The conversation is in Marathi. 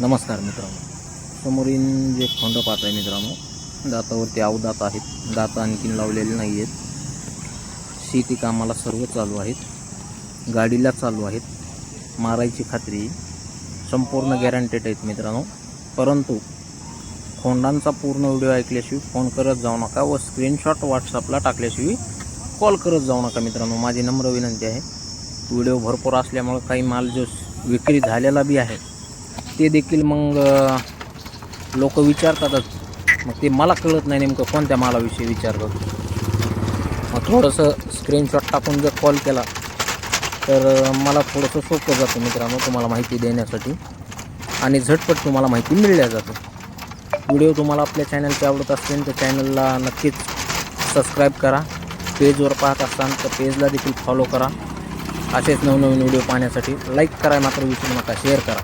नमस्कार मित्रांनो. समोरील जे खोंड पाहत आहे मित्रांनो दातावरती अवदात आहेत. दात आणखीन लावलेले नाही आहेत शेती कामाला सर्व चालू आहेत. गाडीला चालू आहेत. मारायची खात्री संपूर्ण गॅरंटेड आहेत मित्रांनो. परंतु खोंडांचा पूर्ण व्हिडिओ ऐकल्याशिवाय फोन करत जाऊ नका व स्क्रीनशॉट व्हॉट्सअपला टाकल्याशिवाय कॉल करत जाऊ नका मित्रांनो. माझी नम्र विनंती आहे. व्हिडिओ भरपूर असल्यामुळं काही माल जो विक्री झालेला बी आहे ते देखील मग लोक विचारतातच. मग ते मला कळत नाही नेमकं कोणत्या मालाविषयी विचारतात मग थोडंसं स्क्रीनशॉट टाकून जर कॉल केला तर मला थोडंसं सोपं जातं मित्रांनो तुम्हाला माहिती देण्यासाठी. आणि झटपट तुम्हाला माहिती मिळल्या जाते. व्हिडिओ तुम्हाला आपल्या चॅनलचे आवडत असतील तर चॅनलला नक्कीच सबस्क्राईब करा. पेजवर पाहत असाल तर पेजला देखील फॉलो करा. असेच नवनवीन व्हिडिओ पाहण्यासाठी लाईक करा मात्र विसरू नका शेअर करा.